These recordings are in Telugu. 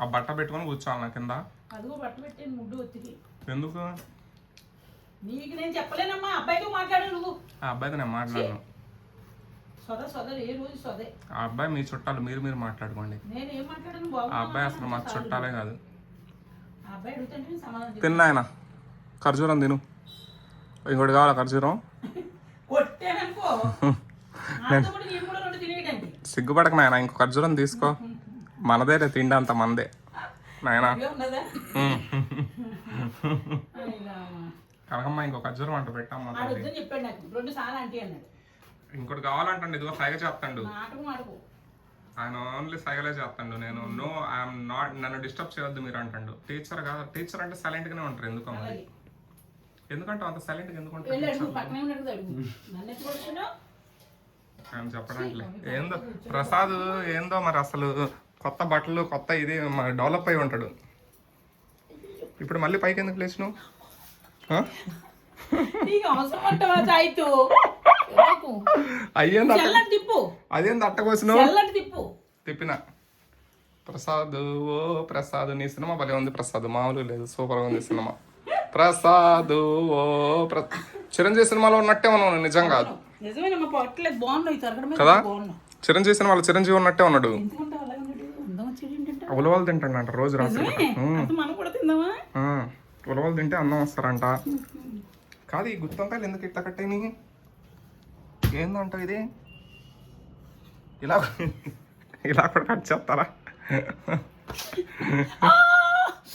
ఆ బట్ట పెట్టుకొని కూర్చోవాలి నా కింద. అదిగో బట్ట పెట్టాను ముడ్డు ఒత్తికి ఎందుకు? నీకు నేను చెప్పలేనమ్మా అబ్బాయితో మాట్లాడు నువ్వు. ఆ అబ్బాయితో నేను మాట్లాడను. సొద సొద ఏ రోజు సొదే. ఆ అబ్బాయి మీ చుట్టాలు మీరు మీరు మాట్లాడుకోండి. నేను ఏం మాట్లాడను ఆ బాబు అబ్బాయి అసలు మా చుట్టాలే కాదు. ఆ అబ్బాయి అడుగుతుంటే నేను సమాధానం చెప్తాను. తిన్నా ఆయన ఖర్జూరం తిను. ఇంకోటి కావాలా ఖర్జూరం? కొట్టాననుకో. నాతో కూడా నేను కూడా రెండు తినేయడానికి సిగ్గుపడక నాయన ఇంకో ఖర్జూరం తీసుకో. మనదే రే తిండి అంత మందే. నాయన. కనకమ్మ ఇంకో ఖర్జూరం అంట అన్నాడు. ఇంకోటి కావాలంటండి ఇదిగో సైగ చేస్తాడు. ఆయన ఓన్లీ సైగలే చేస్తాడు. నేను నో ఐఎమ్ నాట్ నన్ను డిస్టర్బ్ చేయొద్దు మీరు అంటాడు. టీచర్ కాదు టీచర్ అంటే సైలెంట్ గానే ఉంటారు ఎందుకు మరి? ఎందుకంటే అంత సైలెంట్గా ఎందుకు ఉంటారు ఆయన చెప్పడానికి ఏందో ప్రసాద్ ఏందో మరి అసలు కొత్త బట్టలు కొత్త ఇది డెవలప్ అయి ఉంటాడు. ఇప్పుడు మళ్ళీ పైకి ఎందుకు లేచినావు? అయ్యేంది అదేంది అట్ట కోసినావు? చల్లటి తిప్పు. తిప్పిన? ప్రసాద్ ఓ ప్రసాద్ నీ సినిమా భలే ఉంది ప్రసాద్. మామూలు లేదు సూపర్ ఉంది సినిమా. ప్రసాద్ ఓ ప్ర చిరంజీవి సినిమాలో ఉన్నట్టే ఉన్నావు నిజం కాదు. కదా? చిరంజీవి సినిమాలో చిరంజీవి ఉన్నట్టే ఉన్నాడు ఎందుకుంటే అలాగే ఉన్నాడు అందం వచ్చేది ఏంటంటే ఉలవలు తింటాడంట రోజు రాత్రి అంత మనం కూడా తిందామా? ఆ, ఉలవలు తింటే అన్నం వస్తారంట. కాదు ఈ గుత్తొంకాయలు ఎందుకు ఇట్లా కట్టేని ఏందంట ఇది? ఇలా ఇలా కూడా కట్ చేస్తారా?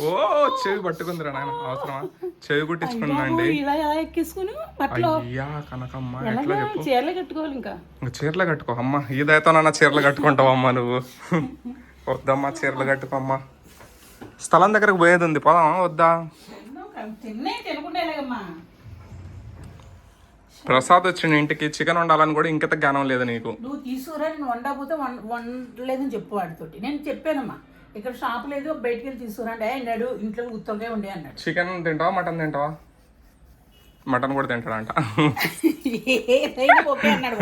ఓ చెవి పట్టుకుందిరా నాయన అవసరమా? చెవి బట్టలు అయ్యా కనకమ్మ ఎట్లా చెప్పు? చీరలు కట్టుకోవాలి ఇంకా. చీరలు కట్టుకో అమ్మ ఈదైతోనన్నా చీరలు కట్టుకుంటావమ్మా నువ్వు. వద్దమ్మా చీరలు కట్టుకోమ్మా. స్థలం దగ్గరకు పోయేది ఉంది పోదామా వద్దా? ప్రసాద్ వచ్చిన ఇంటికి చికెన్ వండాలని కూడా ఇంకిత జ్ఞానం లేదు నీకు. నువ్వు తీసుకురా నేను వండకపోతే వండలేదని చెప్పు వాడితోటి. నేను చెప్పానమ్మా ఇక్కడ షాప్ లేదు బయటికి వెళ్ళి తీసుకురా అంటే అన్నాడు ఇంట్లో గుత్తొంకాయ ఉండే అన్నాడు. చికెన్ తింటావా మటన్ తింటావా? మటన్ కూడా ఏదైనా ఓకే అన్నాడు.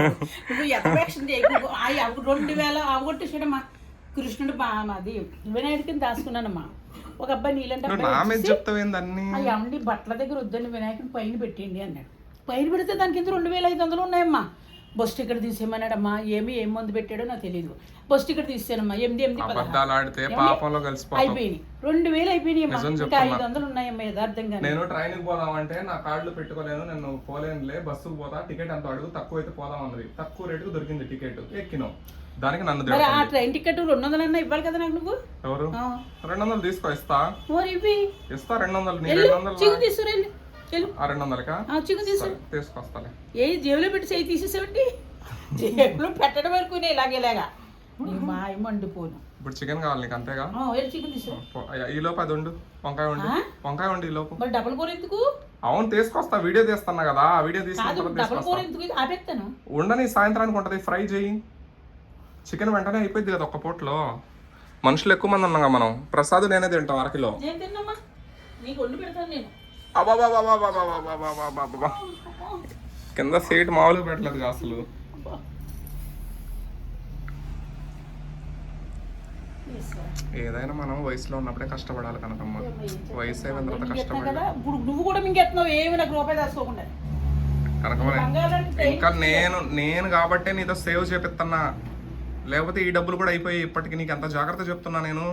నువ్వు ఎక్స్పెక్షన్ చేయకు అవి రెండు వేల అవగొట్టేసాడమ్మా కృష్ణుడు అది వినాయకుడి కింద దాచుకున్నానమ్మా. ఒక అబ్బాయి నీళ్ళంటే ఏమండి బట్టల దగ్గర వద్దండి వినాయకుడిని పైన పెట్టండి అన్నాడు. పైన పెడితే దాని కింద రెండు వేల ఐదు వందలు ఉన్నాయమ్మా. బస్ టికెట్ తీసేయమన్నాడమ్మా ఏమి ఏం మందు పెట్టాడో నాకు తెలియదు బస్ టికెట్ తీసానమ్మా ఎనిమిది ఎనిమిది పాపంలో అయిపోయినాయి. రెండు వేలు అయిపోయినాయి ఇంకా ఐదు వందలు ఉన్నాయమ్మా యథార్థంగా నేను ట్రైన్కి పోదామంటే నా కార్డులు పెట్టుకోలేను నేను పోలేనులే బస్సుకు పోతా టికెట్ ఎంత అడుగు తక్కువ అయితే పోదాం అన్నది తక్కువ రేటుకు దొరికింది టికెట్. ఎక్కినాం. దానికి నన్ను మరి. ఆ ట్రైన్ టికెట్ రెండు వందలన్నా ఇవ్వాలి కదా నాకు నువ్వు? ఎవరు. రెండు వందలు తీసుకో ఇస్తా. మరి ఇవి ఇస్తా రెండు వందలు నీ రెండు వందలు చికెన్ తీసుకురా వెళ్ళు. వెళ్ళు. ఆ రెండు వందలకా తీసుకురా సరే, తీసుకొస్తాలే ఏ జేబులో పెట్టి చేయి తీసేసేవండి? జేబులో పెట్టడం వరకు ఇలాగ ఇలాగా. మాయ మండిపోను. ఇప్పుడు చికెన్ కావాలి నీకు అంతేగా? ఈ లోపు అది ఉండు. వంకాయ ఉండి? వంకాయ ఉండి ఈ లోపు. డబల్ కూర ఎందుకు? అవును తీసుకొస్తా వీడియో తీస్తున్నా కదా. వీడియో ఆపేస్తాను ఉండని సాయంత్రానికి ఉంటది ఫ్రై చేయి. చికెన్ వెంటనే అయిపోయింది కదా ఒక్క పూటలో. మనుషులు ఎక్కువ మంది ఉన్నాగా మనం. ప్రసాద్ నేనే తింటాం అరకిలో. కింద సీట్ మామూలుగా పెట్టలేదు అసలు. ఏదైనా మనం వయసులో ఉన్నప్పుడే కష్టపడాలి కనకమ్మ. వయసు అయిన తర్వాత కష్టపడాలి. కనకమ్మ ఇంకా నేను నేను కాబట్టే నీతో సేవ్ చేపిస్తున్నా లేకపోతే ఈ డబ్బులు కూడా అయిపోయి ఇప్పటికి నీకు ఎంత జాగ్రత్త చెప్తున్నా నేను?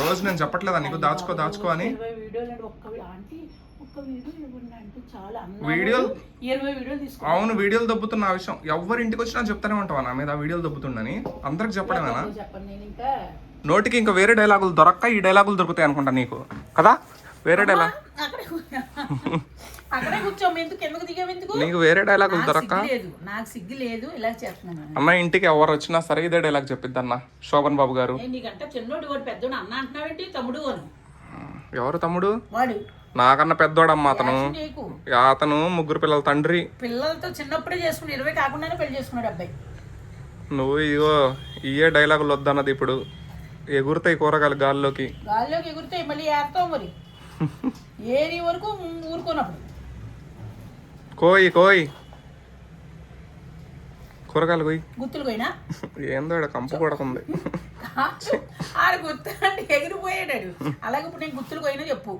రోజు నేను చెప్పట్లేదా నీకు? దాచుకో దాచుకో అని? వీడియోలు అవును వీడియోలు దొబ్బుతున్న ఆ విషయం. ఎవరి ఇంటికి వచ్చినా చెప్తానే ఉంటావా నా మీద వీడియోలు దొబ్బుతుండని? అందరికి చెప్పడమేనా? నోటికి ఇంకా వేరే డైలాగులు దొరక్క ఈ డైలాగులు దొరుకుతాయి అనుకుంటా నీకు. కదా? వేరే డైలాగ్ అక్కడే కూర్చోము. ఎందుకు? ఎందుకు నీకు వేరే దొరక్క సిగ్గు లేదు. నాకు సిగ్గు లేదు. ఇలా చేస్తున్నాను ఇంటికి ఎవరు వచ్చినా సరే ఇదే డైలాగ్ చెప్పిద్ది అన్న శోభన్ బాబు గారు. నీకంటే చిన్నోడు వాడు పెద్దోడు అన్న అంటున్నావేంటి? తమ్ముడు అని ఎవరు తమ్ముడు? వాడు. నాకన్నా పెద్దోడమ్మా అతను. యాక్షన్ అతను ముగ్గురు పిల్లల తండ్రి. పిల్లలతో చిన్నప్పుడే చేసుకుని ఇరవై కాకుండానే పెళ్ళి చేసుకున్నాడు అబ్బాయి. నువ్వు ఇగో ఇయే డైలాగులు వద్దన్నది ఇప్పుడు. ఎగురుతాయి కూరగాయలు గాల్లోకి. గాల్లోకి ఎగురితే మళ్ళీ ఏస్తావు మరి? ఏరి వరకు ఊరుకోనప్పుడు. కోయి కోయి. కూరగాయలు పోయి గుత్తులు పోయినా ఏందో ఇక్కడ కంపు కొడుతుంది. ఆడ గుర్తు అంటే ఎగిరిపోయాడు అలాగే ఇప్పుడు నేను గుత్తులు పోయినా చెప్పు.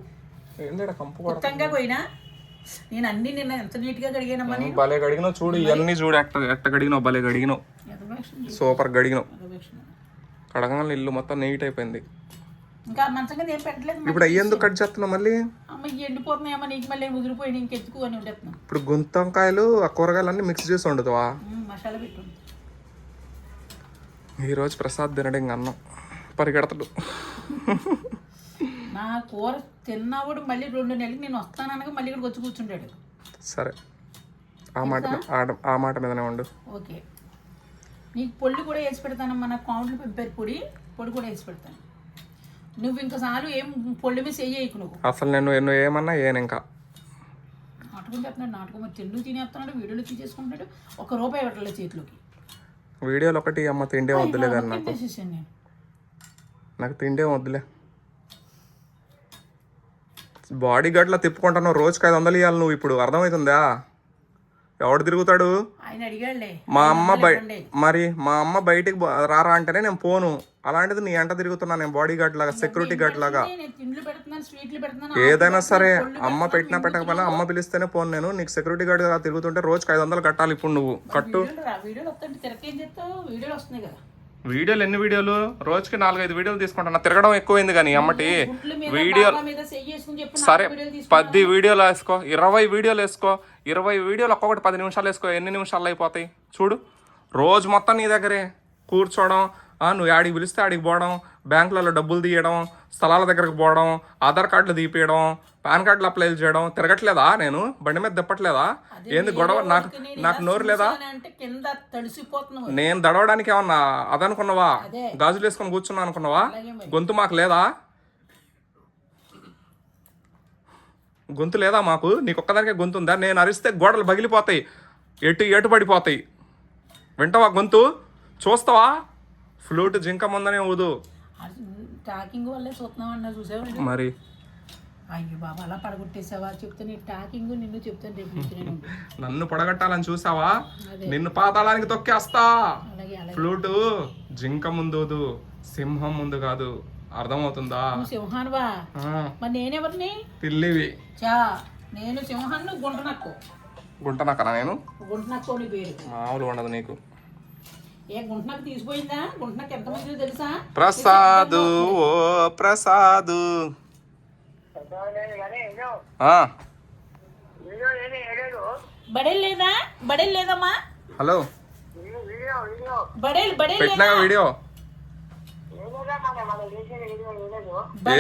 ఏందో ఇక్కడ కంపు కొడుతుంది. పోయినా నేను అన్ని నిన్న ఎంత నీట్గా కడిగానమ్మా నేను. భలే గడిగినావు చూడు ఇవన్నీ చూడు ఎట్ట ఎట్ట గడిగినావు భలే ఎగవేషణ సూపర్ ఎగవేషణ. కడగంగా ఇల్లు మొత్తం నీట్ అయిపోయింది. ఇంకా మంచం కింద ఏం పెట్టలేదు. ఇప్పుడు అయ్యేందుకు కట్ చేస్తున్నావు మళ్ళీ? అమ్మ ఇవి ఎండిపోతున్నాయమ్మా నీకు మళ్ళీ ముదిరిపోయి అని ఇప్పుడు గుంతంకాయలు ఆ కూరగాయలన్నీ మిక్స్ చేసి వండుతావా? మసాలా పెట్టు. ఈరోజు ప్రసాద్ తినడం ఇంక అన్నం. పరిగెడతాడు. నా కూర తిన్నవాడు మళ్ళీ రెండు నెలలు నేను వస్తాననగా మళ్ళీ ఇక్కడికి వచ్చి కూర్చుంటాడు. సరే. ఆ మాట ఆ- మాట మీదనే ఉండు. ఓకే. నీకు పొడి కూడా వేసి పెడతానమ్మా నాకు కౌంట్లు పెంపారు పొడి. పొడి కూడా వేసి పెడతాను. నువ్వు ఇంకా చాలు ఏం పొడి మీద చెయ్యకు నువ్వు. అసలు నేను నువ్వు ఏమన్నా ఏను ఇంకా. నాటకం చెప్తున్నాడు నాటకం తిండి తినేస్తున్నాడు వీడియోలు తీసేసుకుంటున్నాడు ఒక రూపాయి పెట్టలేదు చేతిలోకి. వీడియోలు ఒకటి అమ్మ తిండే వద్దులే కానీ నాకు. తింటేసేసాను నేను. నాకు తిండే వద్దులే. బాడీ గార్డ్లా తిప్పుకుంటున్నావు రోజుకి ఐదు వందలు ఇవ్వాలి నువ్వు ఇప్పుడు అర్థమవుతుందా? ఎవడు తిరుగుతాడు? మా అమ్మ. మరి మా అమ్మ బయటికి రారా అంటేనే నేను పోను. అలాంటిది నీ ఎంట తిరుగుతున్నా నేను బాడీ గార్డ్ లాగా సెక్యూరిటీ గార్డ్ లాగా. ఏదైనా సరే అమ్మ పెట్టినా పెట్టకపోయినా అమ్మ పిలిస్తేనే పోను నేను. నీకు సెక్యూరిటీ గార్డ్ తిరుగుతుంటే రోజుకి ఐదు వందలు కట్టాలి ఇప్పుడు నువ్వు. కట్టు. వీడియోలు ఎన్ని వీడియోలు? రోజుకి నాలుగైదు వీడియోలు తీసుకుంటున్నా తిరగడం ఎక్కువైంది కానీ అమ్మటి సరే వీడియోలు తీసుకు పది వీడియోలు వేసుకో. ఇరవై వీడియోలు వేసుకో. ఇరవై వీడియోలు ఒక్కొక్కటి పది నిమిషాలు వేసుకో. ఎన్ని నిమిషాలు అయిపోతాయి? చూడు. రోజు మొత్తం నీ దగ్గరే. కూర్చోవడం నువ్వు ఆడికి పిలిస్తే ఆడికి పోవడం బ్యాంకులలో డబ్బులు తీయడం స్థలాల దగ్గరకు పోవడం ఆధార్ కార్డులు తీపియడం పాన్ కార్డులు అప్లై చేయడం తిరగట్లేదా నేను? బండి మీద తిప్పట్లేదా? ఏంది గొడవ? నాకు నాకు నోరు లేదా? నేను దడవడానికి ఏమన్నా అదనుకున్నావా? అదే. గాజులు వేసుకొని కూర్చున్నా అనుకున్నావా. గొంతు మాకు లేదా? గొంతు లేదా మాకు? నీకు ఒక్కదానికే గొంతు ఉందా? నేను అరిస్తే గోడలు పగిలిపోతాయి. ఎటు ఎటు పడిపోతాయి. వింటావా గొంతు? చూస్తావా? ఫ్లూట్ జింక ముందనే ఊదు. టాకింగ్ వల్లే చూస్తున్నాం అన్నా చూసావు మరి? అయ్యో బాబా అలా పడగొట్టేసావా? చెప్తే నీ టాకింగ్ నిన్ను చెప్తాను రేపు నన్ను పొడగట్టాలని చూసావా. నిన్ను పాతాళానికి తొక్కేస్తా. ఫ్లూటు జింక ముందు సింహం ముందు కాదు. అర్థమవుతుందా? సింహానువా? మరి నేనెవరిని? పిల్లివి. చా నేను సింహాన్ని గుంటనక్కు. గుంటనక్కనా నేను? గుంటనక్కు పేరు. మామూలు ఉండదు నీకు ఏ గుంటనక్కు తీసిపోయిందా గుంటనక్కు ఎంతమంది తెలుసా ప్రసాదు ఓ ప్రసాదు. హలో. బడేలు బడేలు పెట్టినాగా వీడియో?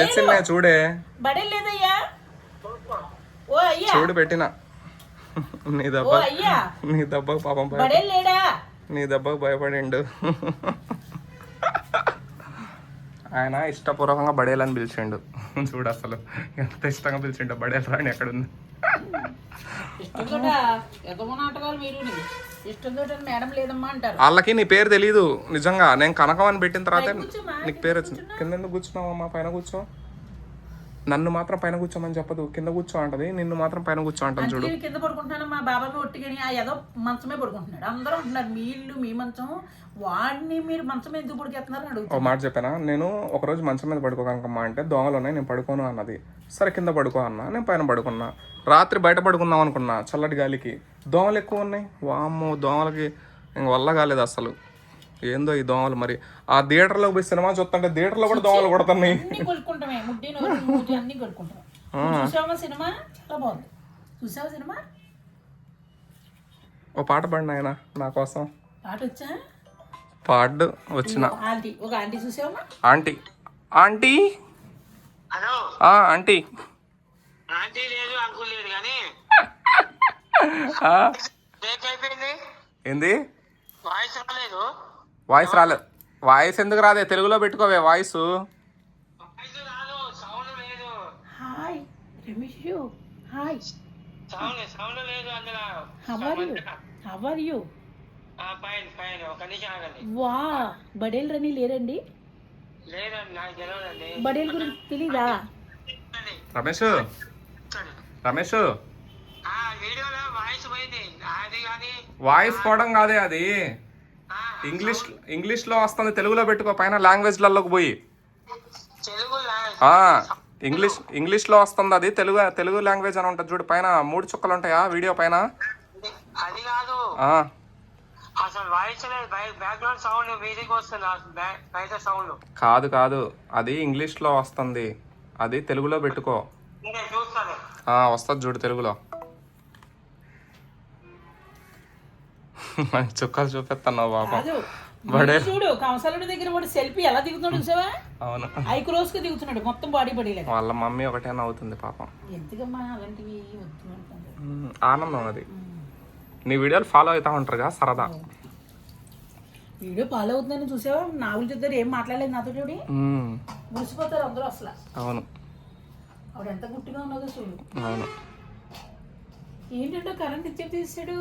ఏ చిన్న చూడే? ఓ అయ్యా. చూడు పెట్టిన. నీ దెబ్బ. నీ దెబ్బకు పాపం భయ బడేలు లేడా? నీ దెబ్బకు భయపడిండు. ఆయన ఇష్టపూర్వకంగా బడేలని పిలిచిండు. చూడు అసలు ఎంత ఇష్టంగా పిలిచిండు బడేలు రాని ఎక్కడుంది. వాళ్ళకి నీ పేరు తెలీదు నిజంగా. నేను కనకం అని పెట్టిన తర్వాత నీకు పేరు వచ్చింది కింద ఎందుకు కూర్చున్నావమ్మా? పైన కూర్చో. నన్ను మాత్రం పైన కూర్చోమని చెప్పదు. కింద కూర్చో అంటది. నిన్ను మాత్రం పైన కూర్చో అంటాను చూడు. కింద పడుకుంటున్నాను మా బాబాకి ఒట్టిగాని ఆ ఏదో మంచమే పడుకుంటున్నాడు. అందరూ అంటున్నారు మీ ఇల్లు మీ మంచం వాడిని మీరు మంచం ఎందుకు పడుకెత్తున్నారు అడుగుతారు మాట చెప్పానా? నేను ఒకరోజు మంచం మీద పడుకో కనకమ్మా అంటే దోమలు ఉన్నాయి నేను పడుకోను అన్నది. సరే కింద పడుకో అన్నా నేను పైన పడుకున్నా. రాత్రి బయట పడుకుందాం అనుకున్నా చల్లటి గాలికి. దోమలు ఎక్కువ ఉన్నాయి? వామ్మో దోమలకి ఇంక వల్ల కాలేదు అసలు. ఏందో ఈ దోమలు మరి. ఆ థియేటర్లో పోయి సినిమా చూస్తుంటే థియేటర్లో కూడా దోమలు కొడుతున్నాయి. సినిమా? చాలా బాగుంది. చూసావా సినిమా? ఓ పాట పాడిన ఆయన నా కోసం. పాట వచ్చా? పాడు వచ్చిన. ఆంటీ ఒక ఆంటీ చూసావా ఆంటీ. ఆంటీ? హలో. ఆ ఆంటీ. ఆంటీ లేదు అంకుల్ లేదు కానీ. ఆ, బ్రేక్ అయిపోయింది. ఏంది? వాయిస్ రాలేదు. వాయిస్ రాలేదు వాయిస్ ఎందుకు రాదే? తెలుగులో పెట్టుకోవే వాయిస్. వాయిస్ రాదు సౌండ్ లేదు hi Ramesh hi how are you వా బడేలు రని లేరండి? బడేల్ గురించి తెలీదా. రమేష్. రమేష్. ఆ వీడియోలో వాయిస్ పోయింది. ఆ అది కానీ వాయిస్ పోవడం కాదే అది. ఆ, ఇంగ్లీష్ ఇంగ్లీష్లో వస్తుంది తెలుగులో పెట్టుకో పైన లాంగ్వేజ్లలోకి పోయి. లా- ఆ, ఇంగ్లీష్ ఇంగ్లీష్లో వస్తుంది అది తెలుగు తెలుగు లాంగ్వేజ్ అని ఉంటుంది చూడు పైన మూడు చుక్కలు ఉంటాయా వీడియో పైన? అది కాదు. కాదు కాదు అది ఇంగ్లీష్లో వస్తుంది అది తెలుగులో పెట్టుకో. వస్తుంది చూడు తెలుగులో. మనకి చుక్కలు చూపిస్తున్నావు పాపం. కాదు వాడే చూడు కంసాలుడి దగ్గర వాడు సెల్ఫీ ఎలా దిగుతున్నాడు చూసావా? అవును. ఐకు రోజుకి దిగుతున్నాడు మొత్తం బాడీ బాడీ లేదు వాళ్ళ మమ్మీ ఒకటే నవ్వుతుంది పాపం. ఎందుకమ్మా అలాంటివి ఆనందం అది. నీ వీడియోలు ఫాలో అవుతా ఉంటారుగా సరదా. వీడియో ఫాలో అవుతుందని చూసావా? నాగులు చూద్దరు ఏం మాట్లాడలేదు నాతో చూడి. మురిసిపోతారు అందరూ అసలు. అవును. ఆవిడ ఎంత గుట్టిగా ఉన్నదో చూడు. అవును. ఏంటంటే కరెంట్ ఇచ్చే తీసాడు?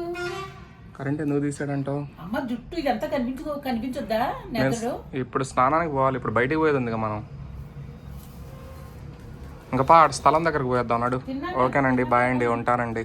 కరెంట్ ఎందుకు తీసాడంటావు అమ్మ జుట్టు ఇదంతా కనిపించదు కనిపించొద్దా? నెతడు? ఇప్పుడు స్నానానికి పోవాలి. ఇప్పుడు బయటికి పోయేది ఉంది మనం. ఇంకా పా స్థలం దగ్గరకు పోయేద్దాం నాడు. తిన్నాక ఓకేనండి బాయ్ అండి ఉంటానండి.